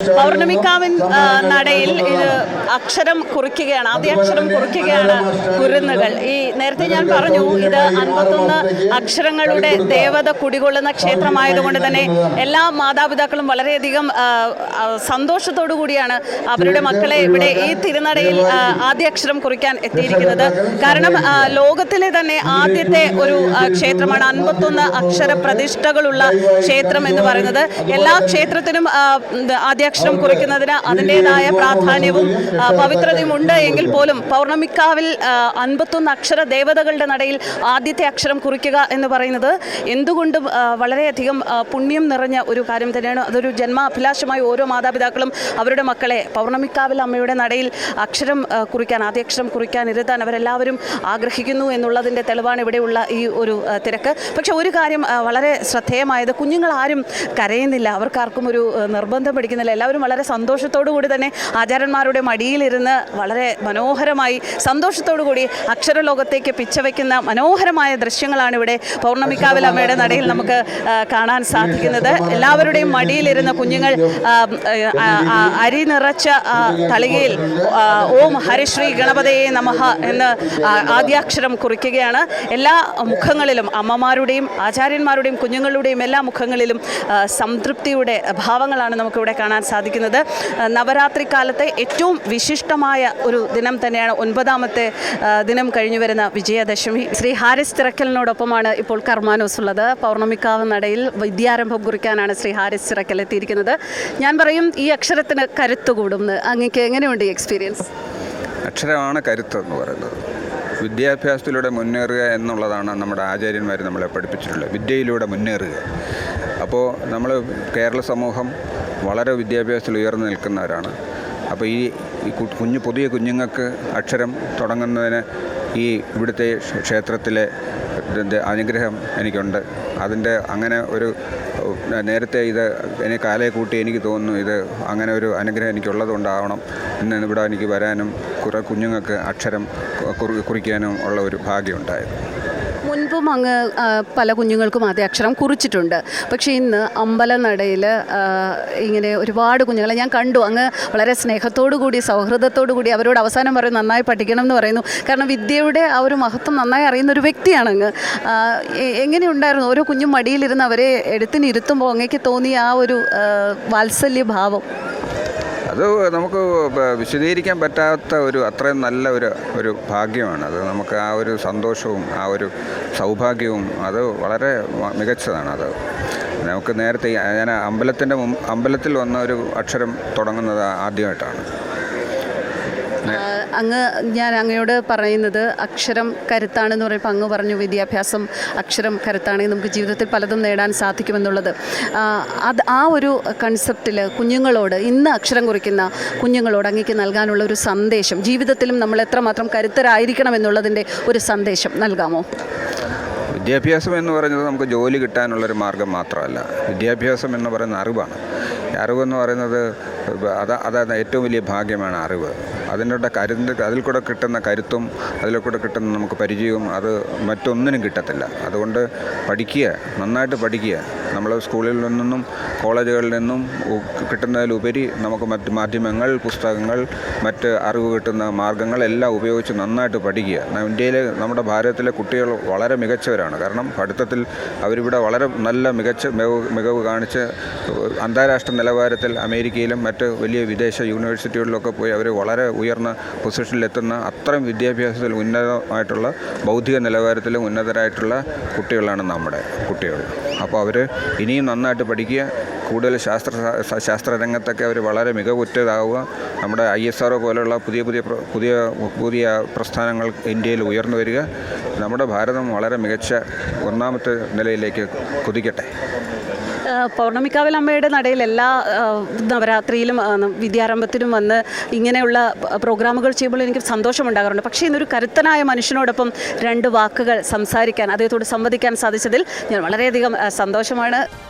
പൗർണമിക്കാവിൻ നടയിൽ ഇത് അക്ഷരം കുറിക്കുകയാണ് ആദ്യ അക്ഷരം കുറിക്കുകയാണ് കുരുന്നുകൾ. ഈ നേരത്തെ ഞാൻ പറഞ്ഞു ഇത് അൻപത്തൊന്ന് അക്ഷരങ്ങളുടെ ദേവത കുടികൊള്ളുന്ന ക്ഷേത്രമായതുകൊണ്ട് തന്നെ എല്ലാ മാതാപിതാക്കളും വളരെയധികം സന്തോഷത്തോടു കൂടിയാണ് അവരുടെ മക്കളെ ഇവിടെ ഈ തിരുനടയിൽ ആദ്യ അക്ഷരം കുറിക്കാൻ എത്തിയിരിക്കുന്നത്. കാരണം ലോകത്തിലെ തന്നെ ആദ്യത്തെ ഒരു ക്ഷേത്രമാണ് അൻപത്തൊന്ന് അക്ഷര പ്രതിഷ്ഠകളുള്ള ക്ഷേത്രം എന്ന് പറയുന്നത്. എല്ലാ ക്ഷേത്രത്തിനും ആ, ആദ്യാക്ഷരം കുറിക്കുന്നതിന് അതിന്റെതായ പ്രാധാന്യവും പവിത്രതയും ഉണ്ട് എങ്കിൽ പോലും പൗർണമിക്കാവിൽ അൻപത്തൊന്ന് അക്ഷര ദേവതകളുടെ നടയിൽ ആദ്യത്തെ അക്ഷരം കുറിക്കുക എന്ന് പറയുന്നത് എന്തുകൊണ്ടും വളരെയധികം പുണ്യം നിറഞ്ഞ ഒരു കാര്യം തന്നെയാണ്. അതൊരു ജന്മാഭിലാഷമായി ഓരോ മാതാപിതാക്കളും അവരുടെ മക്കളെ പൗർണമിക്കാവിൽ അമ്മയുടെ നടയിൽ അക്ഷരം കുറിക്കാൻ ആദ്യാക്ഷരം കുറിക്കാൻ ഇരുത്താൻ അവരെല്ലാവരും ആഗ്രഹിക്കുന്നു എന്നുള്ളതിന്റെ തെളിവാണ് ഇവിടെയുള്ള ഈ ഒരു തിരക്ക്. പക്ഷെ ഒരു കാര്യം വളരെ ശ്രദ്ധേയമായത് കുഞ്ഞുങ്ങൾ ആരും കരയുന്നില്ല. അവർക്കാർക്കും ഒരു നിർബന്ധം പിടിക്കുന്നില്ല. എല്ലാവരും വളരെ സന്തോഷത്തോടു കൂടി തന്നെ ആചാര്യന്മാരുടെ മടിയിലിരുന്ന് വളരെ മനോഹരമായി സന്തോഷത്തോടു കൂടി അക്ഷരലോകത്തേക്ക് പിച്ചവയ്ക്കുന്ന മനോഹരമായ ദൃശ്യങ്ങളാണ് ഇവിടെ പൗർണമിക്കാവിൽ അമ്മയുടെ നടയിൽ നമുക്ക് കാണാൻ സാധിക്കുന്നത്. എല്ലാവരുടെയും മടിയിലിരുന്ന കുഞ്ഞുങ്ങൾ അരി നിറച്ച തളികയിൽ ഓം ഹരിശ്രീ ഗണപതയെ നമഹ എന്ന് ആദ്യാക്ഷരം കുറിക്കുകയാണ്. എല്ലാ മുഖങ്ങളിലും അമ്മമാരുടെയും ആചാര്യന്മാരുടെയും കുഞ്ഞുങ്ങളുടെയും എല്ലാ മുഖങ്ങളിലും സംതൃപ്തിയുടെ ഭാവങ്ങളാണ് നമുക്കിവിടെ കാണാൻ സാധിക്കുന്നത്. നവരാത്രി കാലത്തെ ഏറ്റവും വിശിഷ്ടമായ ഒരു ദിനം തന്നെയാണ് ഒൻപതാമത്തെ ദിനം കഴിഞ്ഞു വരുന്ന വിജയദശമി. ശ്രീ ഹാരിസ് ചിറക്കലിനോടൊപ്പമാണ് ഇപ്പോൾ കർമാനോസ് ഉള്ളത്. പൗർണമിക്കാവ് നടയിൽ വിദ്യാരംഭം കുറിക്കാനാണ് ശ്രീ ഹാരിസ് ചിറക്കൽ എത്തിയിരിക്കുന്നത്. ഞാൻ പറയും ഈ അക്ഷരത്തിന് കരുത്ത് കൂടുമെന്ന് അങ്ങക്ക് എങ്ങനെയുണ്ട് ഈ എക്സ്പീരിയൻസ് അക്ഷരമാണ് കരുത്ത് എന്ന് പറയുന്നത്. വിദ്യാഭ്യാസത്തിലൂടെ മുന്നേറുക എന്നുള്ളതാണ് നമ്മുടെ ആചാര്യന്മാർ നമ്മളെ പഠിപ്പിച്ചിട്ടുള്ളത്. വിദ്യയിലൂടെ മുന്നേറുക. അപ്പോൾ നമ്മൾ കേരള സമൂഹം വളരെ വിദ്യാഭ്യാസത്തിൽ ഉയർന്നു നിൽക്കുന്നവരാണ്. അപ്പോൾ ഈ കുഞ്ഞു പുതിയ കുഞ്ഞുങ്ങൾക്ക് അക്ഷരം തുടങ്ങുന്നതിന് ഈ ഇവിടുത്തെ ക്ഷേത്രത്തിലെ അനുഗ്രഹം എനിക്കുണ്ട്. അതിന്റെ അങ്ങനെ ഒരു നേരത്തെ ഇത് എനിക്ക് കാലയെ കൂട്ടി എനിക്ക് തോന്നുന്നു ഇത് അങ്ങനെ ഒരു അനുഗ്രഹം എനിക്കുള്ളത് കൊണ്ടാവണം ഇന്ന് ഇവിടെ എനിക്ക് വരാനും കുറേ കുഞ്ഞുങ്ങൾക്ക് അക്ഷരം കുറി- കുറിക്കാനും ഉള്ള ഒരു ഭാഗ്യം ഉണ്ടായത്. മുൻപും അങ്ങ് പല കുഞ്ഞുങ്ങൾക്കും ആദ്യ അക്ഷരം കുറിച്ചിട്ടുണ്ട്. പക്ഷേ ഇന്ന് അമ്പലനടയിൽ ഇങ്ങനെ ഒരുപാട് കുഞ്ഞുങ്ങളെ ഞാൻ കണ്ടു. അങ്ങ് വളരെ സ്നേഹത്തോടു കൂടി സൗഹൃദത്തോടു കൂടി അവരോട് അവസാനം പറയും നന്നായി പഠിക്കണം എന്ന് പറയുന്നു. കാരണം വിദ്യയുടെ ആ ഒരു മഹത്വം നന്നായി അറിയുന്ന ഒരു വ്യക്തിയാണ് അങ്ങ്. എങ്ങനെയുണ്ടായിരുന്നു? ഓരോ കുഞ്ഞും മടിയിലിരുന്ന് അവരെ എടുത്തിനിരുത്തുമ്പോൾ അങ്ങേക്ക് തോന്നിയ ആ ഒരു വാത്സല്യഭാവം? വാത്സല്യ ഭാവം അത് നമുക്ക് വിശദീകരിക്കാൻ പറ്റാത്ത ഒരു അത്രയും നല്ല ഒരു ഒരു ഭാഗ്യമാണ്. അത് നമുക്ക് ആ ഒരു സന്തോഷവും ആ ഒരു സൗഭാഗ്യവും അത് വളരെ മികച്ചതാണ് അത്. നമുക്ക് നേരത്തെ ഞാൻ അമ്പലത്തിന്റെ അമ്പലത്തിൽ വന്ന ഒരു അക്ഷരം തുടങ്ങുന്നത് ആദ്യമായിട്ടാണ്. അങ്ങ് ഞാൻ അങ്ങയോട് പറയുന്നത് അക്ഷരം കരുത്താണെന്ന് പറയുമ്പോൾ അങ്ങ് പറഞ്ഞു വിദ്യാഭ്യാസം അക്ഷരം കരുത്താണെങ്കിൽ നമുക്ക് ജീവിതത്തിൽ പലതും നേടാൻ സാധിക്കുമെന്നുള്ളത്. അത് ആ ഒരു കൺസെപ്റ്റിൽ കുഞ്ഞുങ്ങളോട് ഇന്ന് അക്ഷരം കുറിക്കുന്ന കുഞ്ഞുങ്ങളോട് അങ്ങേക്ക് നൽകാനുള്ള ഒരു സന്ദേശം ജീവിതത്തിലും നമ്മൾ എത്രമാത്രം കരുത്തരായിരിക്കണം എന്നുള്ളതിന്റെ ഒരു സന്ദേശം നൽകാമോ? വിദ്യാഭ്യാസം എന്ന് പറയുന്നത് നമുക്ക് ജോലി കിട്ടാനുള്ളൊരു മാർഗം മാത്രമല്ല. വിദ്യാഭ്യാസം എന്ന് പറയുന്ന അറിവാണ്. അറിവെന്ന് പറയുന്നത് അതാ അതാണ് ഏറ്റവും വലിയ ഭാഗ്യമാണ് അറിവ്. അതിന്റെ കരുത്തിന്റെ അതിൽ കൂടെ കിട്ടുന്ന കരുത്തും അതിൽ കൂടെ കിട്ടുന്ന നമുക്ക് പരിചയവും അത് മറ്റൊന്നിനും കിട്ടത്തില്ല. അതുകൊണ്ട് പഠിക്കുക നന്നായിട്ട് പഠിക്കുക. നമ്മൾ സ്കൂളിൽ നിന്നും കോളേജുകളിൽ നിന്നും കിട്ടുന്നതിലുപരി നമുക്ക് മറ്റ് മാധ്യമങ്ങൾ പുസ്തകങ്ങൾ മറ്റ് അറിവ് കിട്ടുന്ന മാർഗങ്ങൾ എല്ലാം ഉപയോഗിച്ച് നന്നായിട്ട് പഠിക്കുക. ഇന്ത്യയിലെ നമ്മുടെ ഭാരതത്തിലെ കുട്ടികൾ വളരെ മികച്ചവരാണ്. കാരണം പഠിത്തത്തിൽ അവരിവിടെ വളരെ നല്ല മികച്ച മികവ് മികവ് കാണിച്ച് അന്താരാഷ്ട്ര നിലവാരത്തിൽ അമേരിക്കയിലും മറ്റ് വലിയ വിദേശ യൂണിവേഴ്സിറ്റികളിലൊക്കെ പോയി അവർ വളരെ ഉയർന്ന പൊസിഷനിലെത്തുന്ന അത്രയും വിദ്യാഭ്യാസത്തിൽ ഉന്നതമായിട്ടുള്ള ബൗദ്ധിക നിലവാരത്തിലും ഉന്നതരായിട്ടുള്ള കുട്ടികളാണ് നമ്മുടെ കുട്ടികൾ. അപ്പോൾ അവർ ഇനിയും നന്നായിട്ട് പഠിക്കുക. കൂടുതൽ ശാസ്ത്ര ശാസ്ത്ര രംഗത്തൊക്കെ അവർ വളരെ മികവുറ്റതാവുക. നമ്മുടെ ഐ എസ് ആർ പോലെയുള്ള പുതിയ പുതിയ പുതിയ പുതിയ പ്രസ്ഥാനങ്ങൾ ഇന്ത്യയിൽ ഉയർന്നു വരിക. നമ്മുടെ ഭാരതം വളരെ മികച്ച ഒന്നാമത്തെ നിലയിലേക്ക് കുതിക്കട്ടെ. പൗർണമിക്കാവിൽ നടയിൽ എല്ലാ നവരാത്രിയിലും വിദ്യാരംഭത്തിലും വന്ന് ഇങ്ങനെയുള്ള പ്രോഗ്രാമുകൾ ചെയ്യുമ്പോൾ എനിക്ക് സന്തോഷമുണ്ടാകാറുണ്ട്. പക്ഷേ ഇന്നൊരു കരുത്തനായ മനുഷ്യനോടൊപ്പം രണ്ട് വാക്കുകൾ സംസാരിക്കാൻ അദ്ദേഹത്തോട് സംവദിക്കാൻ സാധിച്ചതിൽ ഞാൻ വളരെയധികം സന്തോഷമാണ്.